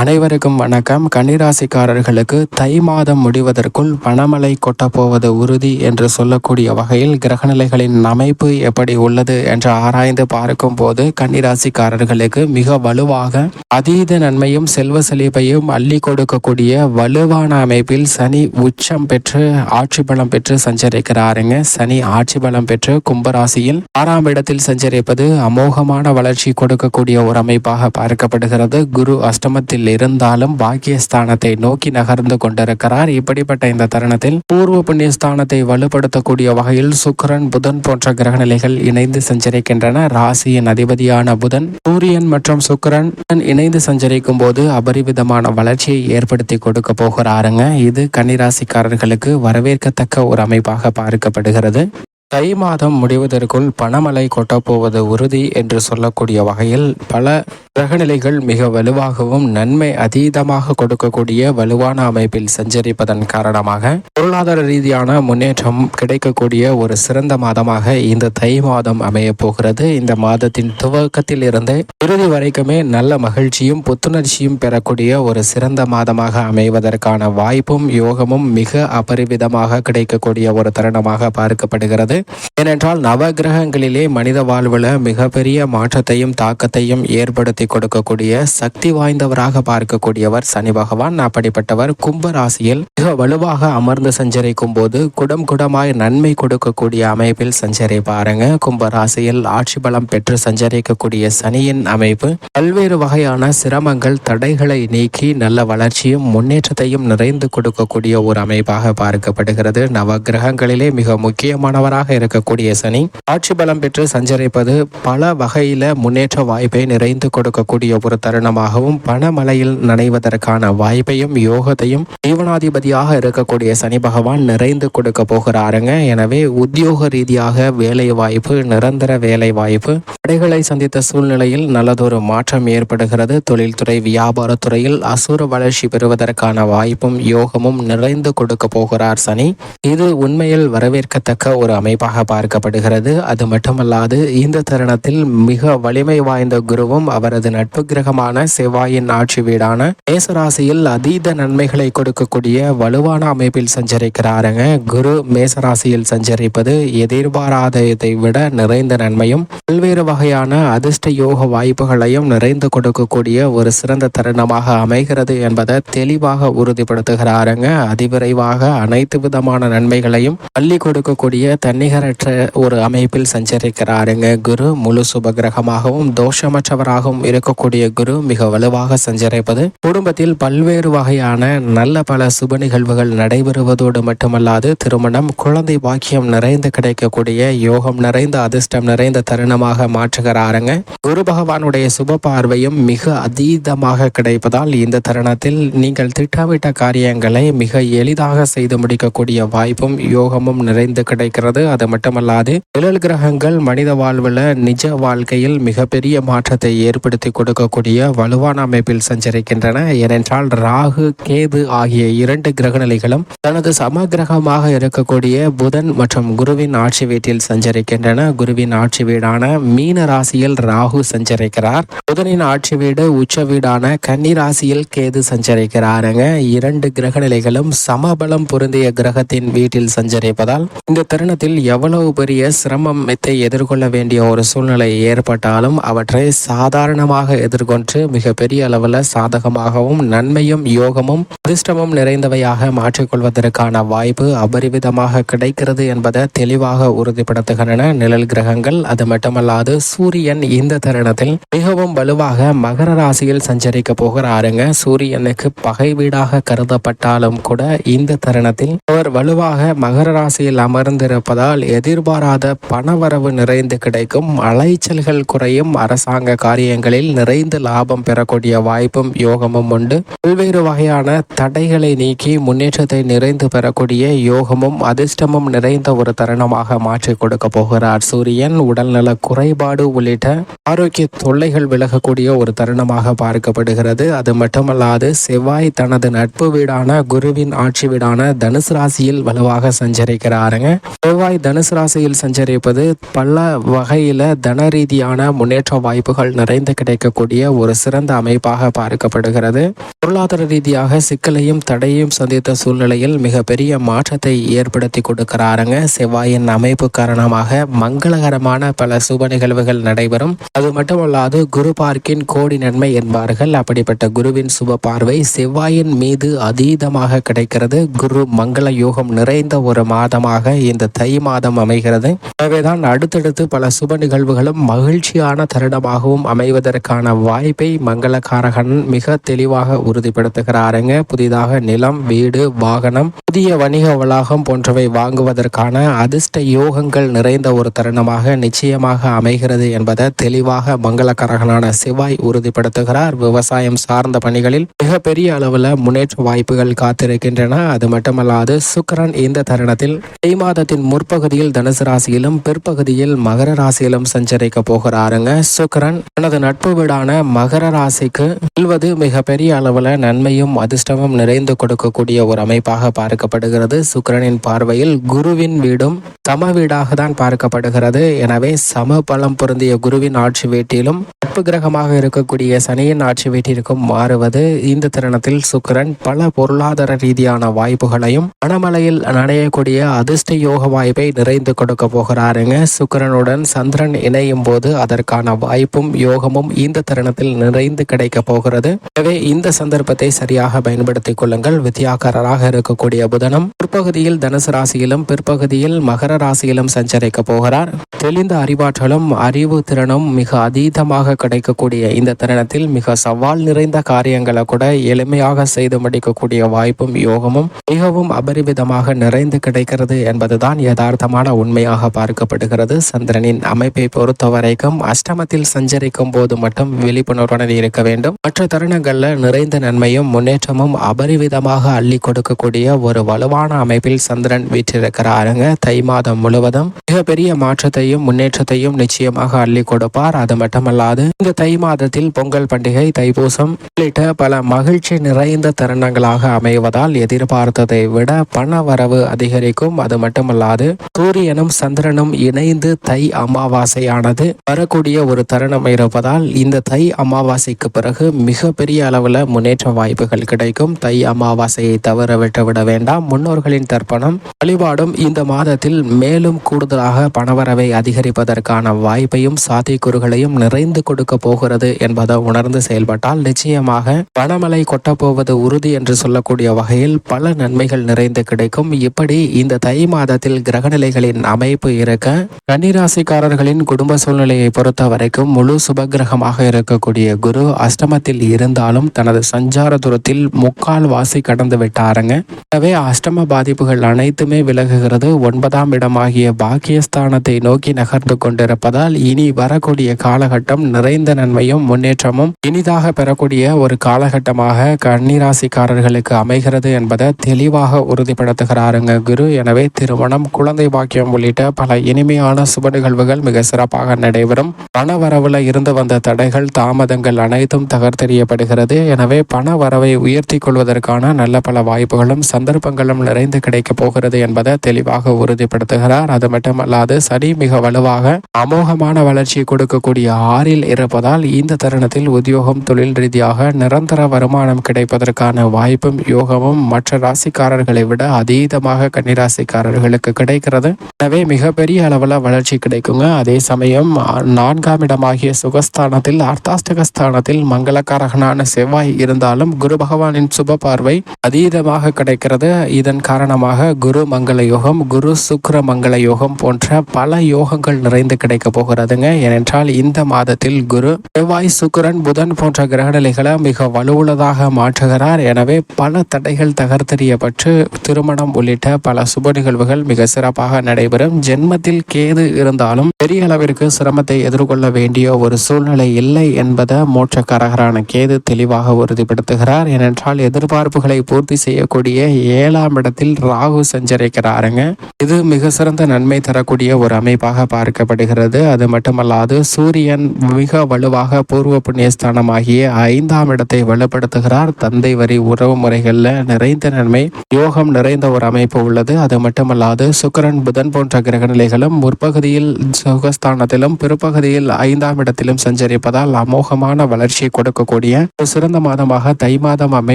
அனைவருக்கும் வணக்கம். கன்னிராசிக்காரர்களுக்கு தை மாதம் முடிவதற்குள் பணமழை கொட்டப்போவது உறுதி என்று சொல்லக்கூடிய வகையில் கிரகநிலைகளின் அமைப்பு எப்படி உள்ளது என்று ஆராய்ந்து பார்க்கும் போது கன்னிராசிக்காரர்களுக்கு மிக வலுவாக அதீத நன்மையும் செல்வ செழிப்பையும் அள்ளி கொடுக்கக்கூடிய வலுவான அமைப்பில் சனி உச்சம் பெற்று ஆட்சி பலம் பெற்று சஞ்சரிக்கிறாருங்க. சனி ஆட்சி பலம் பெற்று கும்பராசியில் ஆறாம் இடத்தில் சஞ்சரிப்பது அமோகமான வளர்ச்சி கொடுக்கக்கூடிய ஒரு அமைப்பாக பார்க்கப்படுகிறது. குரு அஷ்டமத்தில் இருந்தாலும் பாக்கியஸ்தானத்தை நோக்கி நகர்ந்து கொண்டிருக்கிறார். இப்படிப்பட்ட இந்த தருணத்தில் பூர்வ புண்ணியஸ்தானத்தை வலுப்படுத்தக்கூடிய வகையில் சுக்கரன் புதன் போன்ற கிரகநிலைகள் இணைந்து சஞ்சரிக்கின்றன. ராசியின் அதிபதியான புதன் சூரியன் மற்றும் சுக்கிரன் இணைந்து சஞ்சரிக்கும் போது அபரிவிதமான வளர்ச்சியை ஏற்படுத்தி கொடுக்க போகிறாருங்க. இது கன்னிராசிக்காரர்களுக்கு வரவேற்கத்தக்க ஒரு அமைப்பாக பார்க்கப்படுகிறது. தை மாதம் முடிவதற்குள் பணமழை கொட்டப்போவது உறுதி என்று சொல்லக்கூடிய வகையில் பல கிரகநிலைகள் மிக வலுவாகவும் நன்மை அதீதமாக கொடுக்கக்கூடிய வலுவான அமைப்பில் சஞ்சரிப்பதன் காரணமாக பொருளாதார ரீதியான முன்னேற்றம் கிடைக்கக்கூடிய ஒரு சிறந்த மாதமாக இந்த தை மாதம் அமைய போகிறது. இந்த மாதத்தின் துவக்கத்தில் இருந்து இறுதி வரைக்குமே நல்ல மகிழ்ச்சியும் புத்துணர்ச்சியும் பெறக்கூடிய ஒரு சிறந்த மாதமாக அமைவதற்கான வாய்ப்பும் யோகமும் மிக அபரிவிதமாக கிடைக்கக்கூடிய ஒரு தருணமாக பார்க்கப்படுகிறது. ஏனென்றால் நவகிரகங்களிலே மனித வாழ்வில் மிகப்பெரிய மாற்றத்தையும் தாக்கத்தையும் ஏற்படுத்தி கொடுக்கக்கூடிய சக்தி வாய்ந்தவராக பார்க்கக்கூடியவர் சனி பகவான். அப்படிப்பட்டவர் கும்ப ராசியில் மிக வலுவாக அமர்ந்து சஞ்சரிக்கும் போது குடம் குடமாய் நன்மை கொடுக்கக்கூடிய அமைப்பில் சஞ்சரிப்பாருங்க கும்ப ராசியில் ஆட்சி பலம் பெற்று சஞ்சரிக்கக்கூடிய சனியின் அமைப்பு பல்வேறு வகையான சிரமங்கள் தடைகளை நீக்கி நல்ல வளர்ச்சியும் முன்னேற்றத்தையும் நிறைந்து கொடுக்கக்கூடிய ஒரு அமைப்பாக பார்க்கப்படுகிறது. நவகிரகங்களிலே மிக முக்கியமானவராக இருக்கக்கூடிய சனி ஆட்சி பலம் பெற்று சஞ்சரிப்பது பல வகையில முன்னேற்ற வாய்ப்பை நிறைந்து கொடுக்கக்கூடிய ஒரு தருணமாகவும் பணமலையில் நனைவதற்கான வாய்ப்பையும் யோகத்தையும் ஜீவனாதிபதியாக இருக்கக்கூடிய சனி பகவான் நிறைந்து கொடுக்க போகிறாருங்க. எனவே உத்தியோக ரீதியாக வேலை வாய்ப்பு நிரந்தர வேலை வாய்ப்பு தடைகளை சந்தித்த சூழ்நிலையில் நல்லதொரு மாற்றம் ஏற்படுகிறது. தொழில்துறை வியாபாரத்துறையில் அசுர வளர்ச்சி பெறுவதற்கான வாய்ப்பும் யோகமும் நிறைந்து கொடுக்க போகிறார் சனி. இது உண்மையில் வரவேற்கத்தக்க ஒரு அமைப்பு. அமைப்பாக பார்க்கப்படுகிறது. அது மட்டுமல்லாது இந்த தருணத்தில் மிக வலிமை வாய்ந்த குருவும் அவரது நட்பு கிரகமான செவ்வாயின் ஆட்சி வீடான மேசராசியில் அதீத நன்மைகளை கொடுக்கக்கூடிய வலுவான அமைப்பில் சஞ்சரிக்கிறாருங்க. குரு மேசராசியில் சஞ்சரிப்பது எதிர்பாராததை விட நிறைந்த நன்மையும் பல்வேறு வகையான அதிர்ஷ்ட யோக வாய்ப்புகளையும் நிறைந்து கொடுக்கக்கூடிய ஒரு சிறந்த தருணமாக அமைகிறது என்பதை தெளிவாக உறுதிப்படுத்துகிறாருங்க. அதிவிரைவாக அனைத்து விதமான நன்மைகளையும் பள்ளி கொடுக்கக்கூடிய தன்னிகரற்ற ஒரு அமைப்பில் சஞ்சரிக்கிறாருங்க குரு முழு சுபகிரகமாகவும் தோஷமற்றவராகவும் இருக்கக்கூடிய குரு மிக வலுவாக சஞ்சரிப்பது குடும்பத்தில் பல்வேறு வகையான நல்ல பல சுப நிகழ்வுகள் நடைபெறுவதோடு மட்டுமல்லாது திருமணம் குழந்தை பாக்கியம் நிறைந்து கிடைக்கக்கூடிய யோகம் நிறைந்த அதிர்ஷ்டம் நிறைந்த தருணமாக மாற்றுகிறாருங்க குரு பகவானுடைய சுப பார்வையும் மிக அதீதமாக கிடைப்பதால் இந்த தருணத்தில் நீங்கள் திட்டமிட்ட காரியங்களை மிக எளிதாக செய்து முடிக்கக்கூடிய வாய்ப்பும் யோகமும் நிறைந்து கிடைக்கிறது. அது மட்டுமல்லாது நிழல் கிரகங்கள் மனித வாழ்வில் நிஜ வாழ்க்கையில் மிகப்பெரிய மாற்றத்தை ஏற்படுத்தி கொடுக்கக்கூடிய வலுவான அமைப்பில் சஞ்சரிக்கின்றன. ஏனென்றால் ராகு கேது ஆகிய இரண்டு கிரகநிலைகளும் தனது சமகிரகமாக இருக்கக்கூடிய புதன் மற்றும் குருவின் ஆட்சி வீட்டில் சஞ்சரிக்கின்றன. குருவின் ஆட்சி வீடான மீன ராசியில் ராகு சஞ்சரிக்கிறார். புதனின் ஆட்சி வீடு உச்ச வீடான கன்னி ராசியில் கேது சஞ்சரிக்கிறாருங்க. இரண்டு கிரகநிலைகளும் சமபலம் பொருந்திய கிரகத்தின் வீட்டில் சஞ்சரிப்பதால் இந்த தருணத்தில் எவ்வளவு பெரிய சிரமத்தை எதிர்கொள்ள வேண்டிய ஒரு சூழ்நிலை ஏற்பட்டாலும் அவற்றை சாதாரணமாக எதிர்கொண்டு மிகப்பெரிய அளவில் சாதகமாகவும் நன்மையும் யோகமும் அதிர்ஷ்டமும் நிறைந்தவையாக மாற்றிக்கொள்வதற்கான வாய்ப்பு அபரிவிதமாக கிடைக்கிறது என்பதை தெளிவாக உறுதிப்படுத்துகின்றன நிழல் கிரகங்கள். அது மட்டுமல்லாது சூரியன் இந்த தருணத்தில் மிகவும் வலுவாக மகர ராசியில் சஞ்சரிக்க போகிறாருங்க. சூரியனுக்கு பகை வீடாக கருதப்பட்டாலும் கூட இந்த தருணத்தில் அவர் வலுவாக மகர ராசியில் அமர்ந்திருப்பதால் எதிர்பாராத பணவரவு நிறைந்து கிடைக்கும். அலைச்சல்கள் குறையும். அரசாங்க காரியங்களில் நிறைந்து லாபம் பெறக்கூடிய வாய்ப்பும் யோகமும் உண்டு. பல்வேறு வகையான தடைகளை நீக்கி முன்னேற்றத்தை நிறைந்து பெறக்கூடிய யோகமும் அதிர்ஷ்டமும் நிறைந்த ஒரு தருணமாக மாற்றி கொடுக்க போகிறார். சூரியன் உடல்நல குறைபாடு உள்ளிட்ட ஆரோக்கிய தொல்லைகள் விலகக்கூடிய ஒரு தருணமாக பார்க்கப்படுகிறது. அது மட்டுமல்லாது செவ்வாய் தனது நட்பு வீடான குருவின் ஆட்சி வீடான தனுசு ராசியில் வலுவாக சஞ்சரிக்கிறாருங்க. செவ்வாய் தனுசு ராசியில் சஞ்சரிப்பது பல வகையில தன ரீதியான முன்னேற்ற வாய்ப்புகள் நிறைந்து கிடைக்கக்கூடிய ஒரு சிறந்த அமைப்பாக பார்க்கப்படுகிறது. பொருளாதார ரீதியாக சிக்கலையும் தடையும் சந்தித்த சூழ்நிலையில் மிகப்பெரிய மாற்றத்தை ஏற்படுத்தி கொடுக்கிறாருங்க. செவ்வாயின் அமைப்பு காரணமாக மங்களகரமான பல சுப நிகழ்வுகள் நடைபெறும். அது மட்டுமல்லாது குரு பார்க்கின் கோடி நன்மை என்பார்கள். அப்படிப்பட்ட குருவின் சுப பார்வை செவ்வாயின் மீது அதீதமாக கிடைக்கிறது. குரு மங்கள யோகம் நிறைந்த ஒரு மாதமாக இந்த தை மாதம் அமைகிறது. எனவேதான் அடுத்தடுத்து பல சுப நிகழ்வுகளும் மகிழ்ச்சியான தருணமாகவும் அமைவதற்கான வாய்ப்பை மங்களகாரகன் மிக தெளிவாக உறுதிப்படுத்துகிறாருங்க. புதிதாக நிலம் வீடு வாகனம் புதிய வணிக வளாகம் போன்றவை வாங்குவதற்கான அதிர்ஷ்ட யோகங்கள் நிறைந்த ஒரு தருணமாக நிச்சயமாக அமைகிறது என்பதை தெளிவாக மங்களகரகனான சிவாய் உறுதிப்படுத்துகிறார். விவசாயம் சார்ந்த பணிகளில் மிகப்பெரிய அளவில் முன்னேற்ற வாய்ப்புகள் காத்திருக்கின்றன. அது மட்டுமல்லாது சுக்கரன் இந்த தருணத்தில் தை மாதத்தின் முற்பகுதியில் தனுசு ராசியிலும் பிற்பகுதியில் மகர ராசியிலும் சஞ்சரிக்க போகிறாருங்க. சுக்கிரன் தனது நட்பு வீடான மகர ராசிக்கு செல்வது மிகப்பெரிய அளவில் நன்மையும் அதிர்ஷ்டமும் நிறைந்து கொடுக்கக்கூடிய ஒரு அமைப்பாக பார்க்கப்படுகிறது. சுக்கிரனின் பார்வையில் குருவின் வீடும் சம வீடாக தான் பார்க்கப்படுகிறது. எனவே சம பலம் பொருந்திய குருவின் ஆட்சி வீட்டிலும் நட்பு கிரகமாக இருக்கக்கூடிய சனியின் ஆட்சி வீட்டிற்கும் மாறுவது. இந்த தருணத்தில் சுக்கிரன் பல பொருளாதார ரீதியான வாய்ப்புகளையும் மணமலையில் நடையக்கூடிய அதிர்ஷ்ட யோக வாய்ப்பை நிறைந்து கொடுக்க போகிறாருங்க. சுக்கிரனுடன் சந்திரன் இணையும் போது அதற்கான வாய்ப்பும் யோகமும் இந்த தருணத்தில் நிறைந்து கிடைக்க போகிறது. எனவே இந்த சந்தர்ப்பத்தை சரியாக பயன்படுத்திக் கொள்ளுங்கள். வித்யாகரராக இருக்கக்கூடிய புதனம் பிற்பகுதியில் தனுசு ராசியிலும் பிற்பகுதியில் மகர ராசியிலும் சஞ்சரிக்க போகிறார். தெளிந்த அறிவாற்றலும் அறிவு திறனும் மிக அதீதமாக கிடைக்கக்கூடிய இந்த தருணத்தில் மிக சவால் நிறைந்த காரியங்களை கூட எளிமையாக செய்து முடிக்கக்கூடிய வாய்ப்பும் யோகமும் மிகவும் அபரிமிதமாக நிறைந்து கிடைக்கிறது என்பதுதான் யதார்த்தமான உண்மையாக பார்க்கப்படுகிறது. சந்திரனின் அமைப்பை பொறுத்த வரைக்கும் அஷ்டமத்தில் சஞ்சரிக்கும் போது மட்டும் விழிப்புணர்வுடன் இருக்க வேண்டும். மற்ற தருணங்கள்ல நிறைந்த நன்மையும் முன்னேற்றமும் அபரிவிதமாக அள்ளி கொடுக்கக்கூடிய ஒரு வலுவான அமைப்பில் சந்திரன் வீற்றிருக்கிறாருங்க. தை மாதம் முழுவதும் மிகப்பெரிய மாற்றத்தையும் முன்னேற்றத்தையும் நிச்சயமாக அள்ளி கொடுப்பார். அது மட்டுமல்லாது இந்த தை மாதத்தில் பொங்கல் பண்டிகை தைப்பூசம் உள்ளிட்ட பல மகிழ்ச்சி நிறைந்த தருணங்களாக அமைவதால் எதிர்பார்த்ததை விட பண வரவு அதிகரிக்கும். அது மட்டுமல்லாது சூரியனும் சந்திரனும் இணைந்து தை அமாவாசையானது வரக்கூடிய ஒரு தருணம் இருப்பதால் இந்த தை அமாவாசைக்கு பிறகு மிகப்பெரிய அளவில் முன்னேற்ற வாய்ப்புகள் கிடைக்கும். தை அமாவாசையை தவற விட்டுவிட வேண்டாம். முன்னோர்களின் தர்ப்பணம் வழிபாடும் இந்த மாதத்தில் மேலும் கூடுதலாக பணவரவை அதிகரிப்பதற்கான வாய்ப்பையும் சாத்தியக்கூறுகளையும் நிறைந்து கொடுக்க போகிறது என்பதை உணர்ந்து செயல்பட்டால் நிச்சயமாக பணமலை கொட்டப்போவது உறுதி என்று சொல்லக்கூடிய வகையில் பல நன்மைகள் நிறைந்து கிடைக்கும். இப்படி இந்த தை மாதத்தில் கிரகநிலைகளின் அமைப்பு இருக்க கன்னிராசிக்காரர்களின் குடும்ப சூழ்நிலையை பொறுத்த வரைக்கும் முழு சுபகிரகமாக இருக்கக்கூடிய குரு அஷ்டமத்தில் இருந்தாலும் தனது சஞ்சார தூரத்தில் முக்க வாசி கடந்து விட்டாருங்க. எனவே அஷ்டம பாதிப்புகள் அனைத்துமே விலகுகிறது. ஒன்பதாம் இடமாகிய பாக்கியஸ்தானத்தை நோக்கி நகர்ந்து கொண்டிருப்பதால் இனி வரக்கூடிய காலகட்டம் நிறைந்த நன்மையும் முன்னேற்றமும் இனிதாக பெறக்கூடிய ஒரு காலகட்டமாக கன்னிராசிக்காரர்களுக்கு அமைகிறது என்பதை தெளிவாக உறுதிப்படுத்துகிறாருங்க குரு. எனவே திருமணம் குழந்தை பாக்கியம் உள்ளிட்ட பல இனிமையான சுப நிகழ்வுகள் மிக சிறப்பாக நடைபெறும். பண வரவுல இருந்து வந்த தடைகள் தாமதங்கள் அனைத்தும் தகர்த்தெறியப்படுகிறது. எனவே பண வரவை உயர்த்தி கொள்வதற்கான நல்ல பல வாய்ப்புகளும் சந்தர்ப்பங்களும் நிறைந்து கிடைக்கப் போகிறது என்பதை தெளிவாக உறுதிப்படுத்துகிறார். அது மட்டுமல்லாது சனி மிக வலுவாக அமோகமான வளர்ச்சி கொடுக்கக்கூடிய ஆறில் இருப்பதால் இந்த தருணத்தில் உத்தியோகம் தொழில் ரீதியாக நிரந்தர வருமானம் கிடைப்பதற்கான வாய்ப்பும் யோகமும் மற்ற ராசிக்காரர்களை விட அதீதமாக கன்னிராசிக்காரர்களுக்கு கிடைக்கிறது. எனவே மிகப்பெரிய அளவில் வளர்ச்சி கிடைக்குங்க. அதே சமயம் நான்காம் இடமாகிய சுகஸ்தானத்தில் அர்த்தாஷ்டகஸ்தானத்தில் மங்களக்காரகனான செவ்வாய் இருந்தாலும் குரு பகவானின் சுப பார்வை அதீதமாக கிடைக்கிறது. இதன் காரணமாக குரு மங்கள யோகம் குரு சுக்கர மங்கள யோகம் போன்ற பல யோகங்கள் நிறைந்து கிடைக்க போகிறதுங்க. ஏனென்றால் இந்த மாதத்தில் குரு செவ்வாய் சுக்கிரன் புதன் போன்ற கிரகநிலைகளை மிக வலுவுள்ளதாக மாற்றுகிறார். எனவே பல தடைகள் தகர்த்தெறியப்பட்டு திருமணம் உள்ளிட்ட பல சுப நிகழ்வுகள் மிக சிறப்பாக நடைபெறும். ஜென்மத்தில் கேது இருந்தாலும் பெரிய அளவிற்கு சிரமத்தை எதிர்கொள்ள வேண்டிய ஒரு சூழ்நிலை இல்லை என்பதை மோட்சக்காரகரான கேது தெளிவாக உறுதிப்படுத்துகிறார். ஏனென்றால் எதிர்பார்ப்புகளை பூர்த்தி செய்யக்கூடிய ஏழாம் இடத்தில் ராகு சஞ்சரிக்கிறாருங்க. இது மிக சிறந்த நன்மை தரக்கூடிய ஒரு அமைப்பாக பார்க்கப்படுகிறது. அது மட்டுமல்லாது சூரியன் மிக வலுவாக பூர்வ புண்ணியஸ்தானமாகிய ஐந்தாம் இடத்தை வலுப்படுத்துகிறார். தந்தை வரி உறவு முறைகளில் நிறைந்த நன்மை யோகம் நிறைந்த ஒரு அமைப்பு உள்ளது. அது மட்டுமல்லாது சுக்கரன் புதன் போன்ற கிரகநிலைகளும் முற்பகுதியில் சுகஸ்தானத்திலும் பிற்பகுதியில் ஐந்தாம் இடத்திலும் சஞ்சரிப்பதால் அமோகமான வளர்ச்சி கொடுக்கக்கூடிய ஒரு சிறந்த மாதமாக தை மாதம்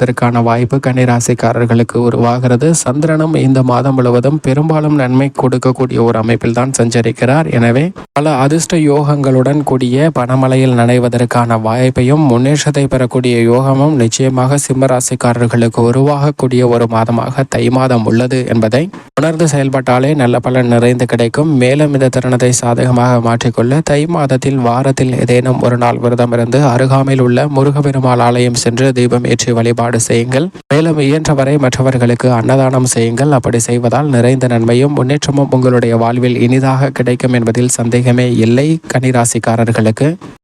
அமைவதற்கான வாய்ப்பு கன்னிராசிக்காரர்களுக்கு உருவாகிறது. சந்திரனும் இந்த மாதம் முழுவதும் பெரும்பாலும் நன்மை கொடுக்கக்கூடிய ஒரு அமைப்பில் தான் சஞ்சரிக்கிறார். எனவே பல அதிர்ஷ்ட யோகங்களுடன் கூடிய பணமலையில் நனைவதற்கான வாய்ப்பையும் முன்னேற்றத்தை பெறக்கூடிய யோகமும் நிச்சயமாக சிம்மராசிக்காரர்களுக்கு உருவாகக்கூடிய ஒரு மாதமாக தை மாதம் உள்ளது என்பதை உணர்ந்து செயல்பட்டாலே நல்ல பலன் நிறைந்து கிடைக்கும். மேலும் இந்த தருணத்தை சாதகமாக மாற்றிக்கொள்ள தை மாதத்தில் வாரத்தில் ஏதேனும் ஒரு நாள் விரதம் இருந்து அருகாமையில் உள்ள முருகபெருமாள் ஆலயம் சென்று தீபம் ஏற்றி வழிபாடு செய்யுங்கள். மேலும் இயன்றவரை மற்றவர்களுக்கு அன்னதானம் செய்யுங்கள். அப்படி செய்வதால் நிறைந்த நன்மையும் முன்னேற்றமும் உங்களுடைய வாழ்வில் இனிதாக கிடைக்கும் என்பதில் சந்தேகமே இல்லை. கனிராசிக்காரர்களுக்கு